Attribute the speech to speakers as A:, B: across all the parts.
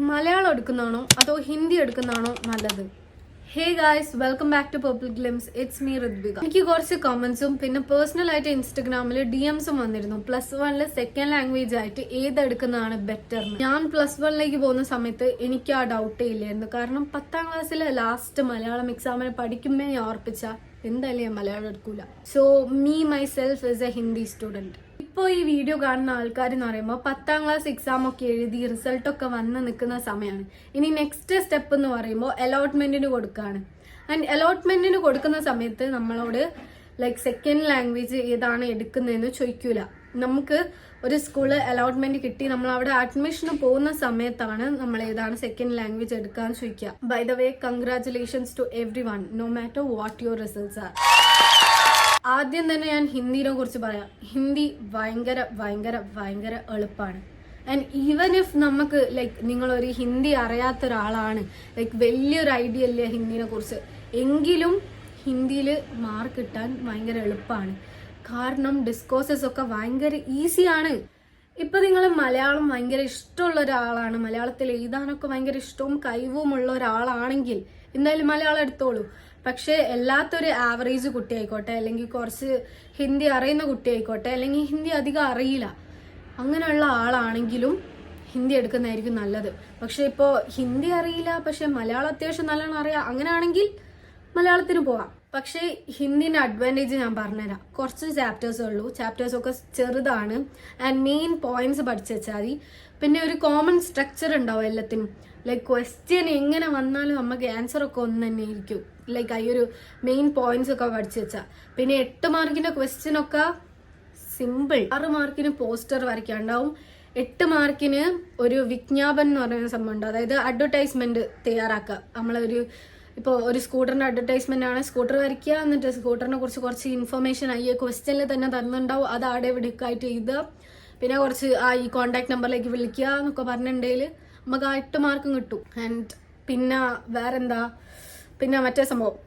A: മലയാളം എടുക്കുന്നതാണോ അതോ ഹിന്ദി എടുക്കുന്നതാണോ നല്ലത്? Hey guys welcome back to purple glimpse it's me Ridhvika എനിക്ക് കുറച്ച് കമന്റ്സും പിന്നെ പേഴ്സണൽ ആയിട്ട് ഇൻസ്റ്റഗ്രാമിൽ ഡി എംസും വന്നിരുന്നു. പ്ലസ് വണ്ണിൽ സെക്കൻഡ് ലാംഗ്വേജ് ആയിട്ട് ഏതെടുക്കുന്നതാണ് ബെറ്റർ ഞാൻ പ്ലസ് വണ്ണിലേക്ക് പോകുന്ന സമയത്ത് എനിക്ക് ആ ഡൗട്ടേ ഇല്ലായിരുന്നു. കാരണം പത്താം ക്ലാസ്സിലെ ലാസ്റ്റ് മലയാളം എക്സാമിന് പഠിക്കുമ്പോൾ ഞാൻ ഓർപ്പിച്ച എന്തായാലും ഞാൻ മലയാളം എടുക്കൂല. So me myself is a Hindi student ഇപ്പോൾ ഈ വീഡിയോ കാണുന്ന ആൾക്കാർ എന്ന് പറയുമ്പോൾ പത്താം ക്ലാസ് എക്സാം ഒക്കെ എഴുതി റിസൾട്ടൊക്കെ വന്ന് നിൽക്കുന്ന സമയമാണ് ഇനി നെക്സ്റ്റ് സ്റ്റെപ്പ് എന്ന് പറയുമ്പോൾ അലോട്ട്മെന്റിന് കൊടുക്കുകയാണ് ആൻഡ് അലോട്ട്മെന്റിന് കൊടുക്കുന്ന സമയത്ത് നമ്മളോട് ലൈക്ക് സെക്കൻഡ് ലാംഗ്വേജ് ഏതാണ് എടുക്കുന്നതെന്ന് ചോദിക്കൂല. നമുക്ക് ഒരു സ്കൂൾ അലോട്ട്മെന്റ് കിട്ടി നമ്മൾ അവിടെ അഡ്മിഷന് പോകുന്ന സമയത്താണ് നമ്മൾ ഏതാണ് സെക്കൻഡ് ലാംഗ്വേജ് എടുക്കാൻ ചോദിക്കുക by the way congratulations to everyone no matter what your results are ആദ്യം തന്നെ ഞാൻ ഹിന്ദിനെ കുറിച്ച് പറയാം. ഹിന്ദി ഭയങ്കര ഭയങ്കര ഭയങ്കര എളുപ്പമാണ് ആൻഡ് ഈവൻ ഇഫ് നമുക്ക് ലൈക്ക് നിങ്ങളൊരു ഹിന്ദി അറിയാത്ത ഒരാളാണ് ലൈക്ക് വലിയൊരു ഐഡിയ ഇല്ല ഹിന്ദിനെ കുറിച്ച്. എങ്കിലും ഹിന്ദിയിൽ മാർക്ക് കിട്ടാൻ ഭയങ്കര എളുപ്പമാണ് കാരണം ഡിസ്കോസസ് ഒക്കെ ഭയങ്കര ഈസിയാണ് ഇപ്പം നിങ്ങൾ മലയാളം ഭയങ്കര ഇഷ്ടമുള്ള ഒരാളാണ്. മലയാളത്തിൽ എഴുതാനൊക്കെ ഭയങ്കര ഇഷ്ടവും കഴിവുമുള്ള ഒരാളാണെങ്കിൽ എന്തായാലും മലയാളം എടുത്തോളൂ. പക്ഷേ എല്ലാത്തൊരു ആവറേജ് കുട്ടി ആയിക്കോട്ടെ അല്ലെങ്കിൽ കുറച്ച് ഹിന്ദി അറിയുന്ന കുട്ടി ആയിക്കോട്ടെ അല്ലെങ്കിൽ ഹിന്ദി അധികം അറിയില്ല. അങ്ങനെയുള്ള ആളാണെങ്കിലും ഹിന്ദി എടുക്കുന്നതായിരിക്കും നല്ലത്. പക്ഷേ ഇപ്പോൾ ഹിന്ദി അറിയില്ല പക്ഷേ മലയാളം അത്യാവശ്യം നല്ലോണം അറിയാം. അങ്ങനെയാണെങ്കിൽ മലയാളത്തിന് പോവാം. പക്ഷേ ഹിന്ദിന്റെ അഡ്വാന്റേജ് ഞാൻ പറഞ്ഞുതരാം. കുറച്ച് ചാപ്റ്റേഴ്സേ ഉള്ളൂ. ചാപ്റ്റേഴ്സ് ഒക്കെ ചെറുതാണ്. ആൻഡ് മെയിൻ പോയിന്റ്സ് പഠിച്ചു വെച്ചാൽ മതി. പിന്നെ ഒരു കോമൺ സ്ട്രക്ചർ ഉണ്ടാവും എല്ലാത്തിനും. ലൈക്ക് ക്വസ്റ്റ്യൻ എങ്ങനെ വന്നാലും നമുക്ക് ആൻസർ ഒക്കെ ഒന്ന് തന്നെ ആയിരിക്കും. ലൈക്ക് ഈ ഒരു മെയിൻ പോയിന്റ്സ് ഒക്കെ പഠിച്ചു വെച്ചാൽ. പിന്നെ എട്ട് മാർക്കിന്റെ ക്വസ്റ്റ്യൻ ഒക്കെ സിമ്പിൾ ആറ് മാർക്കിന് പോസ്റ്റർ വരയ്ക്കാണ്ടാവും എട്ട് മാർക്കിന് ഒരു വിജ്ഞാപനം എന്ന് പറയുന്ന സംഭവം ഉണ്ട്. അതായത് അഡ്വർടൈസ്മെന്റ് തയ്യാറാക്കുക. നമ്മളൊരു ഇപ്പോൾ ഒരു സ്കൂട്ടറിന്റെ അഡ്വർടൈസ്മെന്റ് ആണ്. സ്കൂട്ടർ വരയ്ക്കുക എന്നിട്ട് സ്കൂട്ടറിനെ കുറിച്ച് കുറച്ച് ഇൻഫർമേഷൻ ഈ ക്വസ്റ്റ്യനിൽ തന്നെ തന്നിട്ടുണ്ടാവും അത് ആടെ വിടുക്കായിട്ട് എഴുതുക. പിന്നെ കുറച്ച് ആ ഈ കോണ്ടാക്ട് നമ്പറിലേക്ക് വിളിക്കുക എന്നൊക്കെ പറഞ്ഞിട്ടുണ്ടെങ്കിൽ നമുക്ക് ആ എട്ട് മാർക്കും കിട്ടും. ആൻഡ് പിന്നെ വേറെന്താ? പിന്നെ മറ്റേ സംഭവം.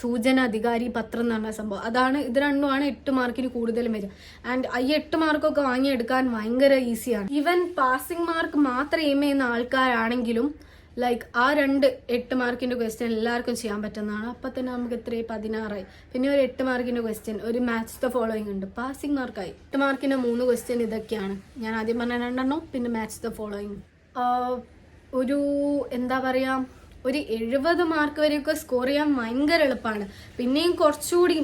A: സൂചന അധികാരി പത്രം എന്ന് പറഞ്ഞ സംഭവം. അതാണ് ഇത് രണ്ടുമാണ് എട്ട് മാർക്കിന് കൂടുതലും വരിക. ആൻഡ് ഈ എട്ട് മാർക്കൊക്കെ വാങ്ങിയെടുക്കാൻ ഭയങ്കര ഈസിയാണ് ഈവൻ പാസിംഗ് മാർക്ക് മാത്രം എയിം ചെയ്യുന്ന ആൾക്കാരാണെങ്കിലും ലൈക്ക് ആ രണ്ട് എട്ട് മാർക്കിന്റെ ക്വസ്റ്റ്യൻ എല്ലാവർക്കും ചെയ്യാൻ പറ്റുന്നതാണ്. അപ്പൊ തന്നെ നമുക്ക് ഇത്രയും പതിനാറായി. പിന്നെ ഒരു എട്ട് മാർക്കിന്റെ ക്വസ്റ്റ്യൻ ഒരു മാച്ച് ദ ഫോളോയിങ് ഉണ്ട്. പാസിംഗ് മാർക്കായി എട്ട് മാർക്കിന്റെ മൂന്ന് ക്വസ്റ്റ്യൻ ഇതൊക്കെയാണ്. ഞാൻ ആദ്യം പറഞ്ഞ രണ്ടെണ്ണം പിന്നെ മാച്ച് ദ ഫോളോയിങ് ഒരു എന്താ പറയാ ഒരു എഴുപത് മാർക്ക് വരെയൊക്കെ സ്കോർ ചെയ്യാൻ ഭയങ്കര എളുപ്പമാണ്. പിന്നെയും കുറച്ചുകൂടി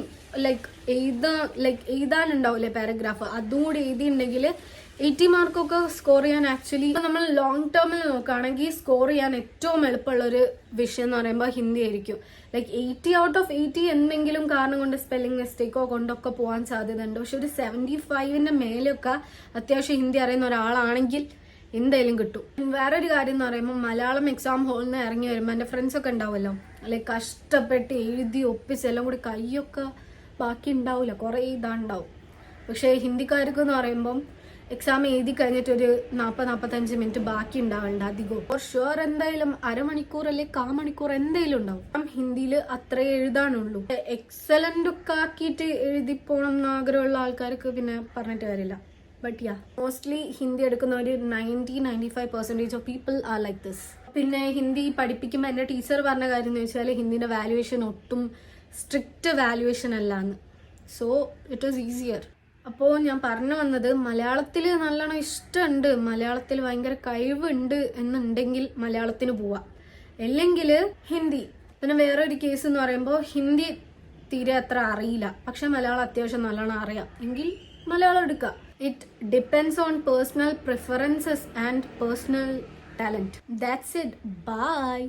A: ലൈക്ക് എഴുതാ ലൈക്ക് എഴുതാനുണ്ടാവില്ലേ പാരഗ്രാഫ് അതും കൂടി എഴുതിയിട്ടുണ്ടെങ്കിൽ എയ്റ്റി മാർക്കൊക്കെ സ്കോർ ചെയ്യാൻ ആക്ച്വലി നമ്മൾ ലോങ് ടേമിൽ നോക്കുകയാണെങ്കിൽ സ്കോർ ചെയ്യാൻ ഏറ്റവും എളുപ്പമുള്ള ഒരു വിഷയം എന്ന് പറയുമ്പോൾ ഹിന്ദി ആയിരിക്കും. Like eighty out of eighty എന്തെങ്കിലും കാരണം കൊണ്ട് സ്പെല്ലിംഗ് മിസ്റ്റേക്കോ കൊണ്ടൊക്കെ പോകാൻ സാധ്യതയുണ്ട്. പക്ഷെ ഒരു സെവന്റി ഫൈവിന്റെ മേലെയൊക്കെ അത്യാവശ്യം ഹിന്ദി അറിയുന്ന ഒരാളാണെങ്കിൽ എന്തായാലും കിട്ടും. വേറൊരു കാര്യം എന്ന് പറയുമ്പോൾ മലയാളം എക്സാം ഹോളിൽ നിന്ന് ഇറങ്ങി വരുമ്പോൾ എന്റെ ഫ്രണ്ട്സൊക്കെ ഉണ്ടാവുമല്ലോ. ലൈക്ക് കഷ്ടപ്പെട്ട് എഴുതി ഒപ്പിച്ച് എല്ലാം കൂടി കൈയൊക്കെ ബാക്കി ഉണ്ടാവില്ല കുറേ ഇതാണ്ടാവും. പക്ഷേ ഹിന്ദിക്കാർക്ക് എന്ന് പറയുമ്പം എക്സാം എഴുതി കഴിഞ്ഞിട്ട് ഒരു നാൽപ്പത് നാൽപ്പത്തഞ്ച് മിനിറ്റ് ബാക്കി ഉണ്ടാവണ്ട അധികം ഫോർ ഷുവർ എന്തായാലും അരമണിക്കൂർ അല്ലെങ്കിൽ കാ മണിക്കൂർ എന്തായാലും ഉണ്ടാവും. ഹിന്ദിയിൽ അത്ര എഴുതാനുള്ളൂ. എക്സലന്റ് ഒക്കെ ആക്കിയിട്ട് എഴുതി പോകണം എന്ന് ആഗ്രഹമുള്ള ആൾക്കാർക്ക് പിന്നെ പറഞ്ഞിട്ട് കാര്യമില്ല. ബട്ട് യാ മോസ്റ്റ്ലി ഹിന്ദി എടുക്കുന്ന ഒരു ninety ninety five percentage of people are like this പിന്നെ ഹിന്ദി പഠിപ്പിക്കുമ്പോൾ എന്റെ ടീച്ചർ പറഞ്ഞ കാര്യം എന്ന് വെച്ചാൽ ഹിന്ദിന്റെ വാല്യുവേഷൻ ഒട്ടും സ്ട്രിക്റ്റ് വാല്യുവേഷൻ അല്ല എന്ന് സോ ഇറ്റ് വാസ് ഈസിയർ അപ്പോൾ ഞാൻ പറഞ്ഞു വന്നത് മലയാളത്തിൽ നല്ലോണം ഇഷ്ടമുണ്ട് മലയാളത്തിൽ ഭയങ്കര കഴിവുണ്ട് എന്നുണ്ടെങ്കിൽ മലയാളത്തിന് പോവാം. അല്ലെങ്കിൽ ഹിന്ദി. പിന്നെ വേറെ ഒരു കേസ് എന്ന് പറയുമ്പോൾ ഹിന്ദി തീരെ അത്ര അറിയില്ല. പക്ഷെ മലയാളം അത്യാവശ്യം നല്ലോണം അറിയാം. എങ്കിൽ മലയാളം എടുക്കുക it depends on personal preferences and personal talent that's it bye